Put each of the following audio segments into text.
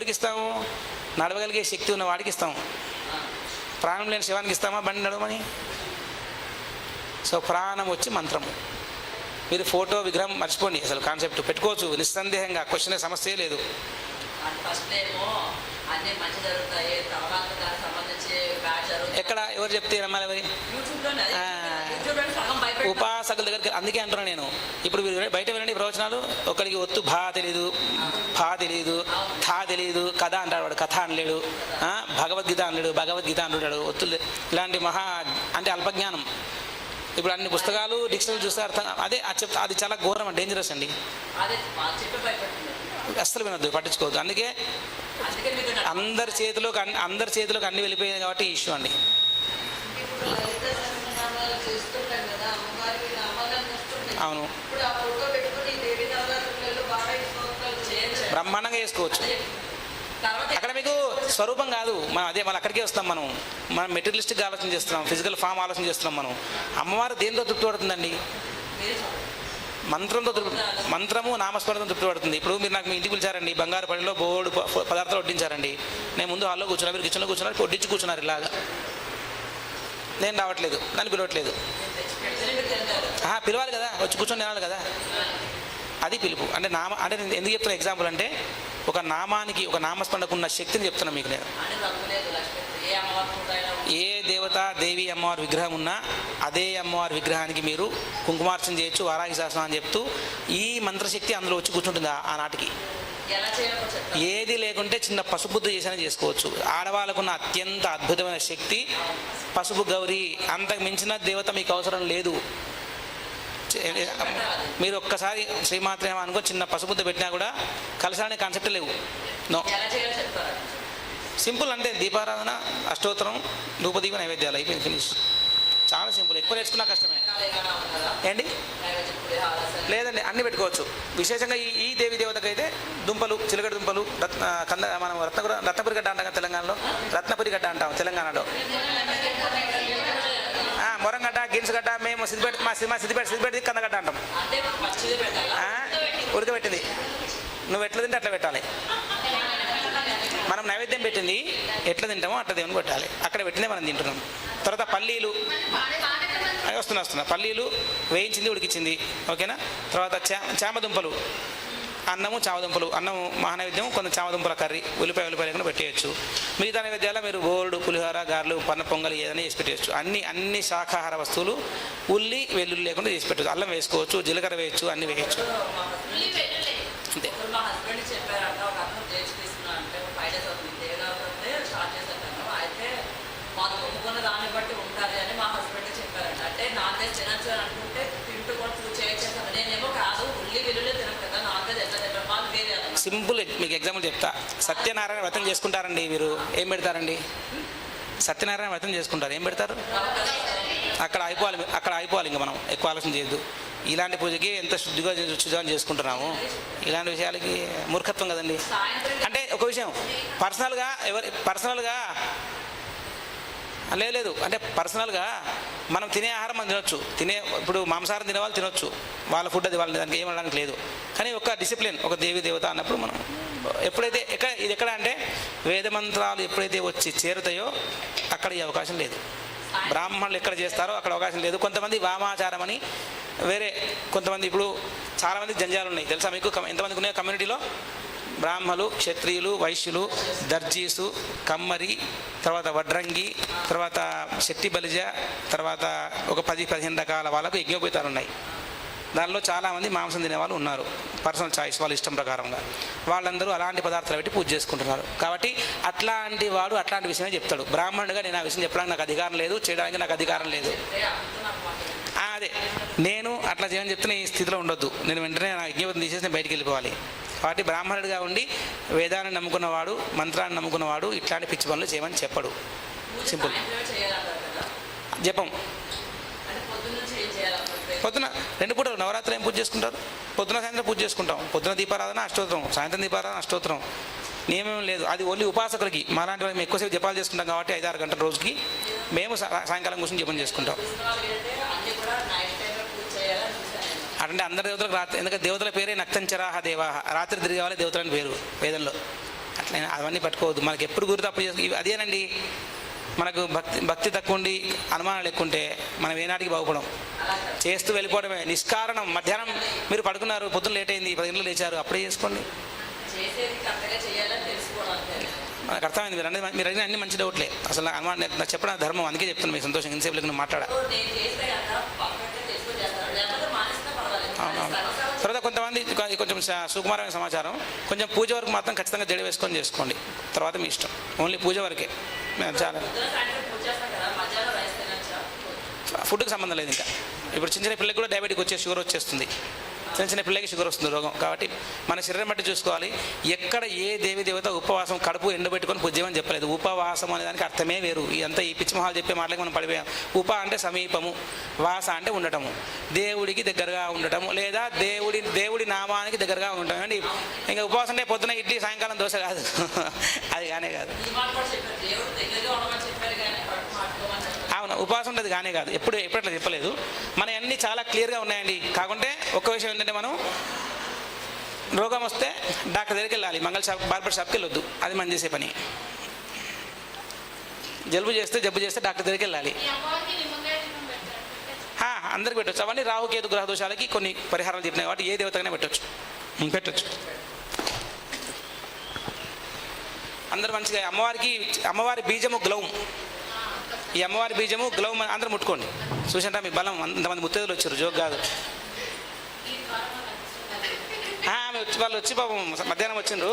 ఎవరికి ఇస్తాము? నడవగలిగే శక్తి ఉన్న వాడికి ఇస్తాము. ప్రాణం లేని శివానికి ఇస్తామా? బండి నడవమని? సో ప్రాణం వచ్చి మంత్రము మీరు ఫోటో విగ్రహం మర్చిపోండి. అసలు కాన్సెప్ట్ పెట్టుకోవచ్చు. నిస్సందేహంగా. క్వశ్చన్ సమస్య లేదు. ఎక్కడ? ఎవరు చెప్తే నమ్మాలి మరి? ఉపాసకుల దగ్గరికి అందుకే అంటున్నాను నేను. ఇప్పుడు మీరు బయట వినండి ప్రవచనాలు ఒకరికి ఒత్తు భా తెలియదు భా తెలియదు థా తెలియదు కథ అంటాడు వాడు కథ అనలేడు భగవద్గీత అనలేడు భగవద్గీత అంటున్నాడు ఒత్తులు ఇలాంటి మహా అంటే అల్పజ్ఞానం. ఇప్పుడు అన్ని పుస్తకాలు డిక్షనరీ చూస్తే అర్థం అదే అది చెప్ అది చాలా ఘోరం డేంజరస్ అండి. అస్సలు వినొద్దు పట్టించుకోవద్దు. అందుకే అందరి చేతిలోకి అందరి చేతిలోకి అన్ని వెళ్ళిపోయాయి కాబట్టి ఇష్యూ అండి. అవును. బ్రహ్మాండంగా చేసుకోవచ్చు. అక్కడ మీకు స్వరూపం కాదు. మనం అదే మళ్ళీ అక్కడికే వస్తాం మనం. మనం మెటీరియలిస్టిక్ ఆలోచన చేస్తున్నాం ఫిజికల్ ఫామ్ ఆలోచన చేస్తున్నాం మనం. అమ్మవారు దేంతో తృప్తి పడుతుందండి. మంత్రంతో తృప్తి మంత్రము నామస్మరణతో తృప్తి పడుతుంది. ఇప్పుడు మీరు నాకు మీ ఇంటికి పిలిచారండి బంగారు పడిలో బోర్డు పదార్థాలు వడ్డించారండి. నేను ముందు హాల్లో కూర్చున్నా మీరు కిచెన్లో కూర్చున్నారు వడ్డించి కూర్చున్నారు ఇలాగా. నేను రావట్లేదు నన్ను పిలవట్లేదు. పిలవాలి కదా వచ్చి కూర్చొని తినాలి కదా. అది పిలుపు. అంటే నామ అంటే నేను ఎందుకు చెప్తున్నా ఎగ్జాంపుల్ అంటే ఒక నామానికి ఒక నామస్మరణకు ఉన్న శక్తిని చెప్తున్నా మీకు నేను. ఏ దేవత దేవి అమ్మవారి విగ్రహం ఉన్నా అదే అమ్మవారి విగ్రహానికి మీరు కుంకుమార్చన చేయొచ్చు వారాహి శాసనం అని చెప్తూ ఈ మంత్రశక్తి అందులో వచ్చి కూర్చుంటుంది ఆనాటికి? ఏది లేకుంటే చిన్న పసుపుద్ద చేసిన చేసుకోవచ్చు. ఆడవాళ్ళకున్న అత్యంత అద్భుతమైన శక్తి పసుపు గౌరీ. అంతకు మించిన దేవత మీకు అవసరం లేదు. మీరు ఒక్కసారి శ్రీమాత్రే అనుకో చిన్న పసుపుద్ద పెట్టినా కూడా కలసాలనే కాన్సెప్ట్ లేవు. నో సింపుల్ అంటే దీపారాధన అష్టోత్తరం ధూపదీప నైవేద్యాలు అయిపోయింది ఫినిష్ సింపుల్ ఎక్కువ నేర్చుకున్నా కష్టమే. ఏంటి. లేదండి అన్ని పెట్టుకోవచ్చు. విశేషంగా ఈ ఈ దేవి దేవతకు అయితే దుంపలు చిలకడ దుంపలు రత్న కంద మనం రత్నపుర రత్నపురి గడ్డ అంటాం కదా తెలంగాణలో? రత్నపురి గడ్డ అంటాం తెలంగాణలో. మొరంగడ్డ గిన్సుగడ్డ మేము సిద్దిపేట మా సినిమా సిద్దిపేట సిద్దిపేట కందగడ్డ అంటాం. ఉడకబెట్టింది. నువ్వు ఎట్లా తింటే అట్లా పెట్టాలి. మనం నైవేద్యం పెట్టింది ఎట్లా తింటామో అట్లా దేవుని పెట్టాలి అక్కడ పెట్టిందే మనం తింటున్నాం. తర్వాత పల్లీలు. అవి వస్తున్నా వస్తున్నా పల్లీలు వేయించింది ఉడికించింది. ఓకేనా? తర్వాత చా చామదుంపలు. అన్నము చామదుంపలు. అన్నము మహానైవేద్యం కొంత చామదుంపల కర్రీ ఉల్లిపాయ ఉల్లిపాయ లేకుండా పెట్టేయచ్చు. మిగతా నైవేద్యాలు మీరు బోర్డు పులిహోర గారెలు పన్న పొంగల్ ఏదైనా చేసి పెట్టేయచ్చు. అన్ని అన్ని శాకాహార వస్తువులు ఉల్లి వెల్లుల్లి లేకుండా చేసి పెట్టచ్చు. అల్లం వేసుకోవచ్చు జీలకర్ర వేయచ్చు అన్ని వేయచ్చు. అంతే ఇప్పుడు మా హస్బెండ్ చెప్పారంట ఒక అతను చేసి తీసుకున్నా అంటే ఒక ఫైవ్ డేస్ అవుతుంది దేవరాత్రి స్టార్ట్ చేశాను అయితే దాన్ని బట్టి ఉంటుంది అని మా హస్బెండ్ చెప్పారంట. అంటే నాన్ వెజ్ తినచ్చు అని అనుకుంటే తింటూ కూడా పూజ చేయొచ్చు నేనేమో కాదు ఉల్లి వెల్లుల్లి తినం కదా నాన్ వెజ్ ఎట్లా తింటాం వాళ్ళు వేరే. సింపుల్ మీకు ఎగ్జాంపుల్ చెప్తా. సత్యనారాయణ వ్రతం చేసుకుంటారండి మీరు. ఏం పెడతారండి? సత్యనారాయణ వ్రతం చేసుకుంటారు. ఏం పెడతారు? అక్కడ అయిపోవాలి అక్కడ అయిపోవాలి ఇంకా మనం. ఎక్కువ ఆలోచన చేయొద్దు. ఇలాంటి పూజకి ఎంత శుద్ధిగా శుద్ధిగా చేసుకుంటున్నాము? ఇలాంటి విషయాలకి మూర్ఖత్వం కదండి. అంటే ఒక విషయం. పర్సనల్గా ఎవరి పర్సనల్గా లేదు లేదు. అంటే పర్సనల్గా మనం తినే ఆహారం మనం తినొచ్చు. తినే ఇప్పుడు మాంసాహారం తినే వాళ్ళు తినొచ్చు. వాళ్ళ ఫుడ్ అది వాళ్ళ దానికి ఏమనడానికి లేదు. కానీ ఒక డిసిప్లిన్ ఒక దేవి దేవత అన్నప్పుడు మనం ఎప్పుడైతే ఎక్కడ ఇది ఎక్కడ అంటే వేదమంత్రాలు ఎప్పుడైతే వచ్చి చేరుతాయో అక్కడ ఈ అవకాశం లేదు. బ్రాహ్మణులు ఎక్కడ చేస్తారో అక్కడ అవకాశం లేదు. కొంతమంది వామాచారం అని వేరే కొంతమంది ఇప్పుడు చాలామంది జంజాలు ఉన్నాయి తెలుసా మీకు? కమ్- ఎంతమందికి ఉన్నాయో కమ్యూనిటీలో? బ్రాహ్మలు క్షత్రియులు వైశ్యులు దర్జీసు కమ్మరి తర్వాత వడ్రంగి తర్వాత శక్తి బలిజ తర్వాత ఒక పది పదిహేను రకాల వాళ్ళకు యజ్ఞోపేతాలు ఉన్నాయి. దానిలో చాలామంది మాంసం తినే వాళ్ళు ఉన్నారు. పర్సనల్ చాయిస్ వాళ్ళ ఇష్టం ప్రకారంగా. వాళ్ళందరూ అలాంటి పదార్థాలు పెట్టి పూజ చేసుకుంటున్నారు. కాబట్టి అట్లాంటి వాడు అట్లాంటి విషయమే చెప్తాడు. బ్రాహ్మణుడిగా నేను ఆ విషయం చెప్పడానికి నాకు అధికారం లేదు చేయడానికి నాకు అధికారం లేదు. అదే. నేను అట్లా చేయని చెప్తే ఈ స్థితిలో ఉండొద్దు. నేను వెంటనే నా యజ్ఞపతి తీసేసి నేను బయటికి వెళ్ళిపోవాలి. కాబట్టి బ్రాహ్మణుడిగా ఉండి వేదాన్ని నమ్ముకున్నవాడు మంత్రాన్ని నమ్ముకున్నవాడు ఇట్లాంటి పిచ్చి పనులు చేయమని చెప్పడు. సింపుల్. జపం. పొద్దున రెండు పూటలు నవరాత్రి ఏం పూజ చేసుకుంటారు? పొద్దున సాయంత్రం పూజ చేసుకుంటాం. పొద్దున దీపారాధన అష్టోత్తరం. సాయంత్రం దీపారాధన అష్టోత్తరం. నియమం లేదు. అది ఓన్లీ ఉపాసకులకి. మాలాంటి వాళ్ళు మేము ఎక్కువసేపు జపాలు చేసుకుంటాం కాబట్టి ఐదారు గంటల రోజుకి మేము సాయంకాలం కూర్చొని జపం చేసుకుంటాం. అంటే అందరి దేవతలకు రాత్రి ఎందుకంటే దేవతల పేరే నక్తంచరాహ దేవాహ. రాత్రి తిరిగేవాళ్ళే దేవతలని పేరు వేదంలో. అట్లా అవన్నీ పట్టుకోవద్దు. మనకి ఎప్పుడు గురి తప్పు చేసు అదేనండి. మనకు భక్తి భక్తి తక్కువ ఉండి అనుమానాలు ఎక్కువ ఉంటే మనం ఏనాటికి బాగుపడం. చేస్తూ వెళ్ళిపోవడమే. నిష్కారణం. మధ్యాహ్నం మీరు పడుకున్నారు పొద్దున్న లేట్ అయింది పది గంటలు లేచారు అప్పుడే చేసుకోండి. మనకు అర్థమైంది. మీరు అన్నది మీరు అడిగిన అన్ని మంచి డౌట్లే. అసలు నాకు అనుమానం నాకు చెప్పడం ధర్మం అందుకే చెప్తాను మీకు సంతోషం ఇంతసేపు లేకుండా మాట్లాడా? అవునవును తర్వాత కొంతమంది కొంచెం సుకుమారమైన సమాచారం. కొంచెం పూజ వరకు మాత్రం ఖచ్చితంగా జడి వేసుకొని చేసుకోండి. తర్వాత మీ ఇష్టం. ఓన్లీ పూజ వరకే. చాలా. ఫుడ్కి సంబంధం లేదు ఇంకా. ఇప్పుడు చిన్న చిన్న పిల్లకి కూడా డయాబెటిక్ వచ్చే షుగర్ వచ్చేస్తుంది. చిన్న చిన్న పిల్లకి షుగర్ వస్తుంది రోగం. కాబట్టి మన శరీరం బట్టి చూసుకోవాలి. ఎక్కడ ఏ దేవి దేవత ఉపవాసం కడుపు ఎండబెట్టుకొని పూజ చెప్పలేదు. ఉపవాసం అనే దానికి అర్థమే వేరు. ఇదంతా ఈ పిచ్చిమహాలు చెప్పే మాటలకి మనం పడిపోయాం. ఉప అంటే సమీపము వాస అంటే ఉండటము. దేవుడికి దగ్గరగా ఉండటము లేదా దేవుడి దేవుడి నామానికి దగ్గరగా ఉండటం అండి. ఇంకా ఉపవాసం అంటే పొద్దున ఇడ్లీ సాయంకాలం దోశ కాదు. అది కానే కాదు. అవును ఉపవాసం ఉండదు కానే కాదు. ఎప్పుడు ఎప్పుడు అట్లా చెప్పలేదు. మన అన్నీ చాలా క్లియర్గా ఉన్నాయండి. కాకుంటే ఒక్క విషయం ఏంటంటే మనం రోగం వస్తే డాక్టర్ దగ్గరికి వెళ్ళాలి. మంగళ షాప్ బార్బర్ షాప్కి వెళ్ళొద్దు. అది మనం చేసే పని. జలుబు చేస్తే జబ్బు చేస్తే డాక్టర్ దగ్గరికి వెళ్ళాలి. అందరికి పెట్టొచ్చు. అవన్నీ రాహుకేతు గ్రహ దోషాలకి కొన్ని పరిహారాలు చెప్పినాయి కాబట్టి ఏ దేవతగానే పెట్టొచ్చు. పెట్టొచ్చు. అందరు మంచిగా అమ్మవారికి అమ్మవారి బీజము గ్లౌమ్ ఈ అమ్మవారి బీజము గ్లౌ అందరూ ముట్టుకోండి. చూసంటే మీ బలం అంతమంది ముత్తేదలు వచ్చారు జోక్ కాదు. ఆమె వచ్చి వాళ్ళు వచ్చి పాపం మధ్యాహ్నం వచ్చిండ్రు.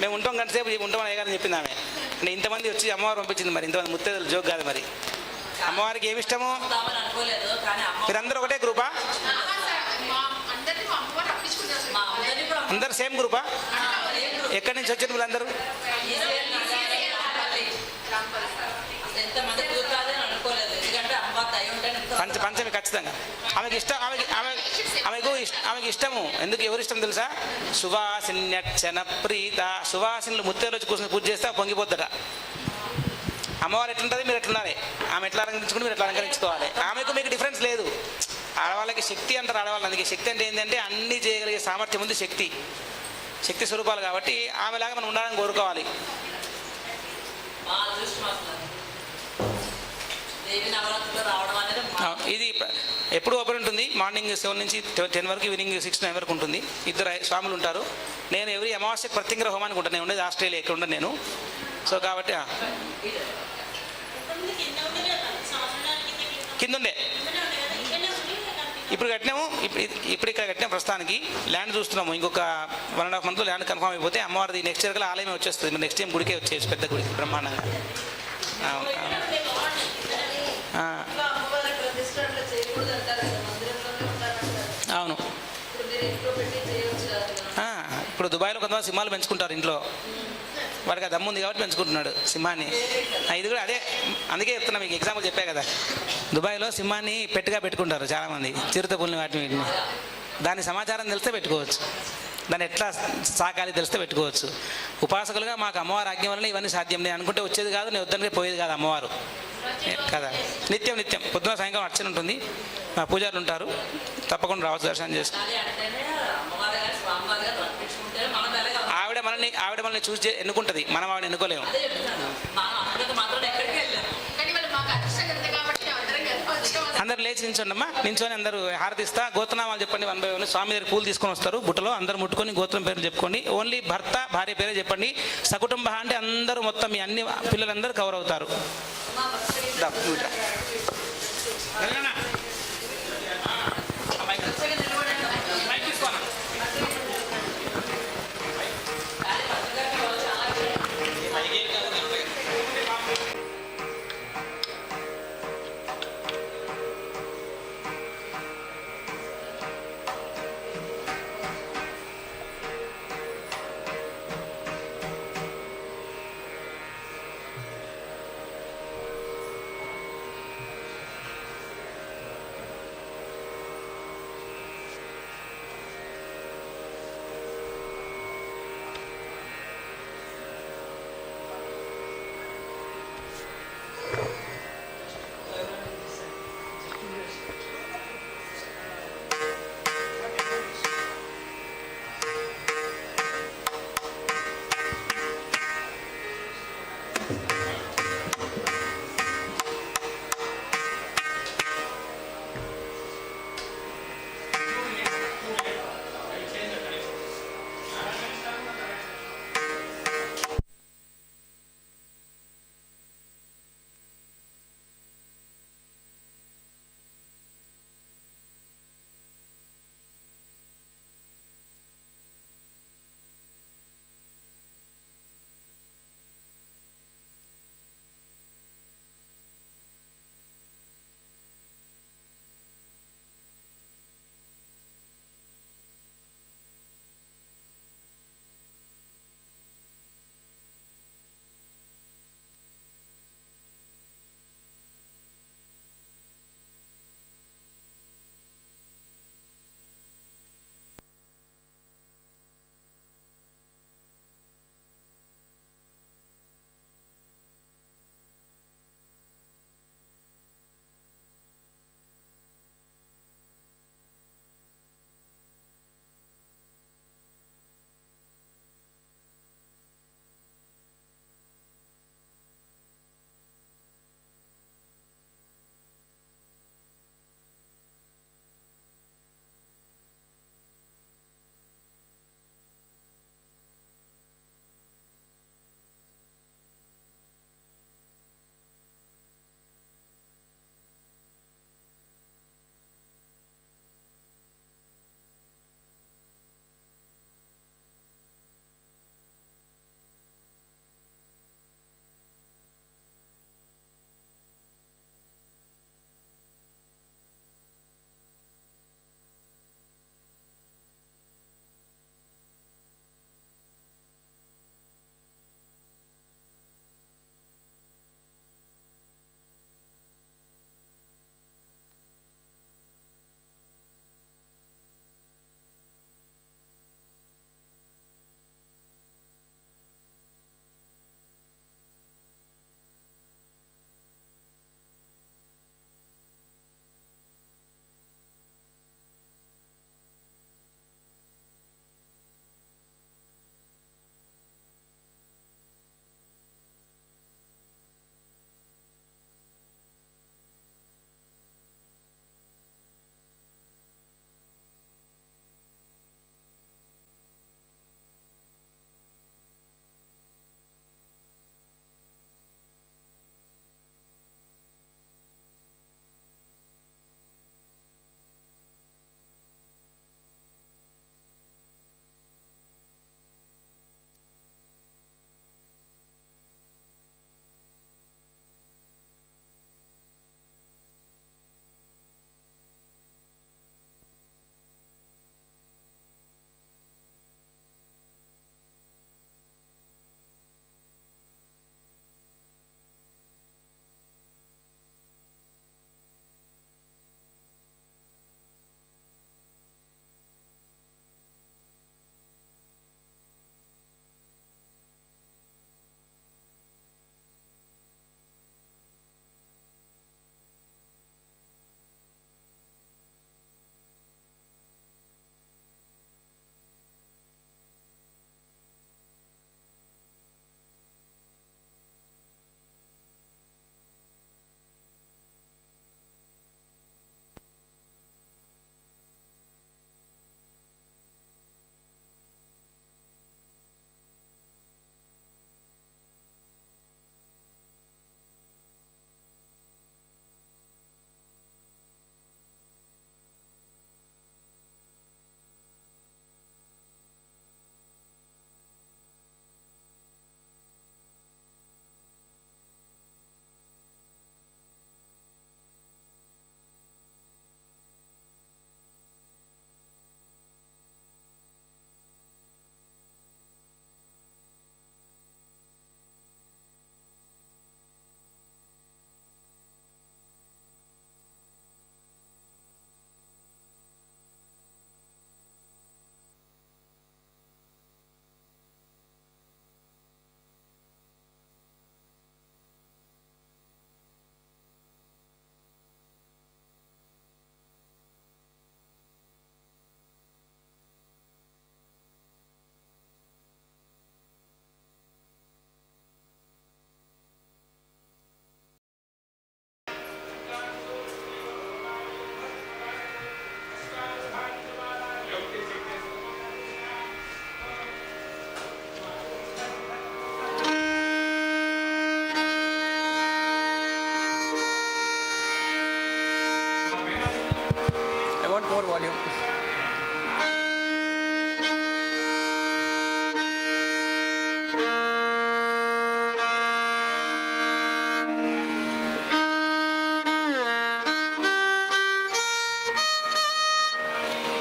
మేము ఉంటాం గంట సేపు ఉంటాం అయ్యారని చెప్పింది ఆమె. అంటే ఇంతమంది వచ్చి అమ్మవారు పంపించింది మరి ఇంతమంది ముత్తేదలు జోక్ కాదు మరి. అమ్మవారికి ఏమి ఇష్టము? మీరందరూ ఒకటే గ్రూపా? అందరు సేమ్ గ్రూపా? ఎక్కడి నుంచి వచ్చారు మీరందరూ అసలు ఎంతమంది కూర్చాలని అనుకోలేదు ఎందుకంటే అమ్మ దయ ఉంటే ఎంత పంచ పంచమి ఖచ్చితంగా. ఆమెకి ఇష్టం ఆమెకి ఆమె ఆమెకు ఆమెకి ఇష్టము. ఎందుకు ఎవరు ఇష్టం తెలుసా? సువాసిన్యక్షణ ప్రీత. సువాసినులు ముత్తేలు వచ్చి కూర్చొని పూజ చేస్తే పొంగిపోద్దట అమ్మవారు ఎట్లుంటుంది? మీరు ఎట్లున్నారే? ఆమె ఎట్లా అలంకరించుకుని మీరు ఎట్లా అలంకరించుకోవాలి? ఆమెకు మీకు డిఫరెన్స్ లేదు. ఆడవాళ్ళకి శక్తి అంటారు ఆడవాళ్ళు అందుకే శక్తి అంటే ఏంటంటే అన్ని చేయగలిగే సామర్థ్యం ఉంది శక్తి. శక్తి స్వరూపాలు కాబట్టి ఆమెలాగా మనం ఉండాలని కోరుకోవాలి మా అదృష్టం అసలు దేవి నవరాత్రులు రావడం అనేది మా ఆ, ఇది ఎప్పుడు ఓపెన్ ఉంటుంది? మార్నింగ్ సెవెన్ నుంచి టెన్ వరకు ఈవినింగ్ సిక్స్ నైన్ వరకు ఉంటుంది. ఇద్దరు స్వాములు ఉంటారు. నేను ఎవరి అమావాస్య ప్రత్యంగర హోమానికి ఉంటాను నేను ఉండేది ఆస్ట్రేలియా ఇక్కడ ఉండను నేను. సో కాబట్టి కిందుండే. ఇప్పుడు కట్టినాము. ఇప్పుడు ఇక్కడ కట్టినాం ప్రస్తుతానికి. ల్యాండ్ చూస్తున్నాము. ఇంకొక వన్ అండ్ హాఫ్ మంత్లో ల్యాండ్ కన్ఫర్మ్ అయిపోతే అమ్మవారిది నెక్స్ట్ ఇయర్ కల్లా ఆలయమే వచ్చేస్తుంది. నెక్స్ట్ టైం గుడికే వచ్చేసి పెద్ద గుడి బ్రహ్మాండంగా. దుబాయ్లో కొంతమంది సింహాలు పెంచుకుంటారు ఇంట్లో. వాడికి ఆ దమ్ము ఉంది కాబట్టి పెంచుకుంటున్నాడు సింహాన్ని. ఇది కూడా అదే అందుకే చెప్తున్నా మీకు ఎగ్జాంపుల్ చెప్పా కదా. దుబాయ్లో సింహాన్ని పెట్టుగా పెట్టుకుంటారు చాలామంది చిరుత పుల్ని వాటిని వీటిని. దాని సమాచారం తెలిస్తే పెట్టుకోవచ్చు. దాన్ని ఎట్లా సాకాలి తెలిస్తే పెట్టుకోవచ్చు. ఉపాసకులుగా మాకు అమ్మవారి ఆజ్ఞ వలన ఇవన్నీ సాధ్యం. నేను అనుకుంటే వచ్చేది కాదు నేను వద్దనికే పోయేది కాదు అమ్మవారు. కదా. నిత్యం నిత్యం. పొద్దున సాయంకాలం అర్చన ఉంటుంది. మా పూజారులు ఉంటారు. తప్పకుండా రావచ్చు దర్శనం చేస్తాను ఉండాలి అంటేనే అమ్మవారి గారు స్వామివారి గారు రప్పించుకుంటే మన బెలగా ఆవిడ మనల్ని ఆవిడ మనల్ని చూసి ఎన్నుకుంటది. మనం ఆవిడ ఎన్నుకోలేము. అందరం అందరు లేచి నించోండమ్మా నించొని అందరూ హారతిస్తా. గోత్రనామాలు చెప్పండి వన్ బై వన్. స్వామి దగ్గర పూలు తీసుకొని వస్తారు బుట్టలో. అందరు ముట్టుకొని గోత్రం పేర్లు చెప్పుకోండి. ఓన్లీ భర్త భార్య పేరే చెప్పండి. సకుటుంబ అంటే అందరూ మొత్తం మీ అన్ని పిల్లలందరూ కవర్ అవుతారు. Volume.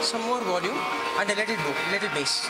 Some more volume and a little low, little bass.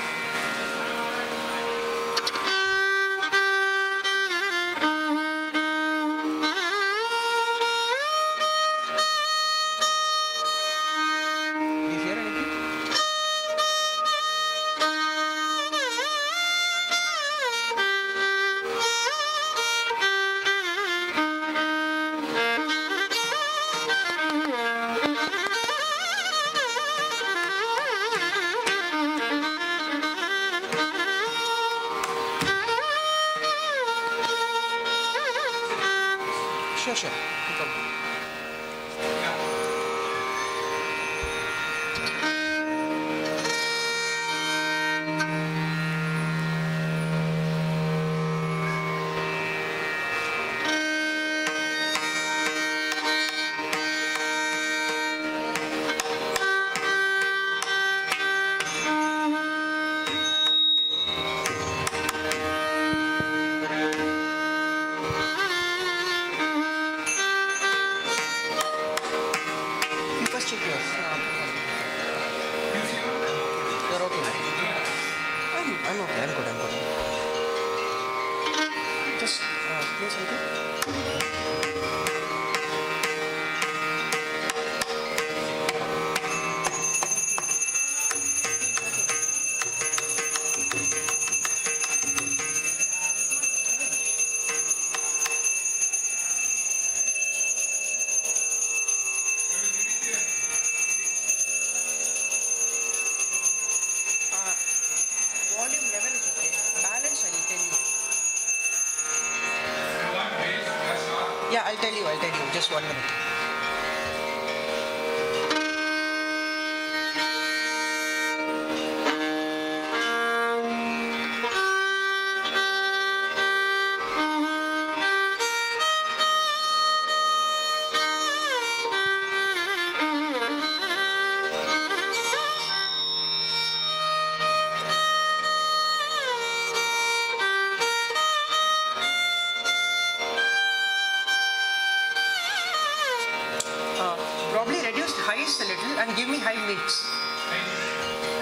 Mids.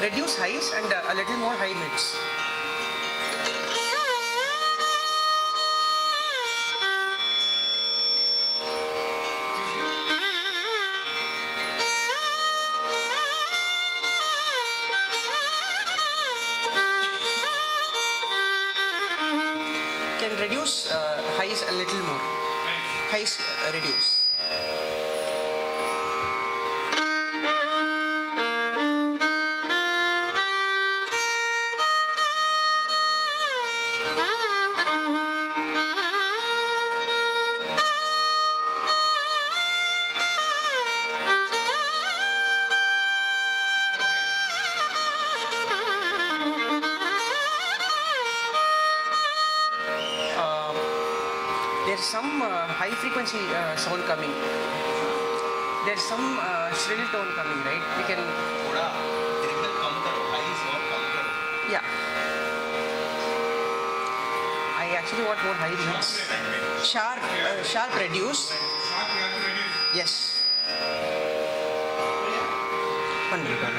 Reduce highs and uh, a little more high mids. Can reduce uh, highs a little more. Highs uh, reduce. there's some uh, high frequency uh, sound coming. There's some uh, shrill tone coming, right? We can. Yeah. I actually want more high notes. Sharp, sharp reduce. Yes. One minute.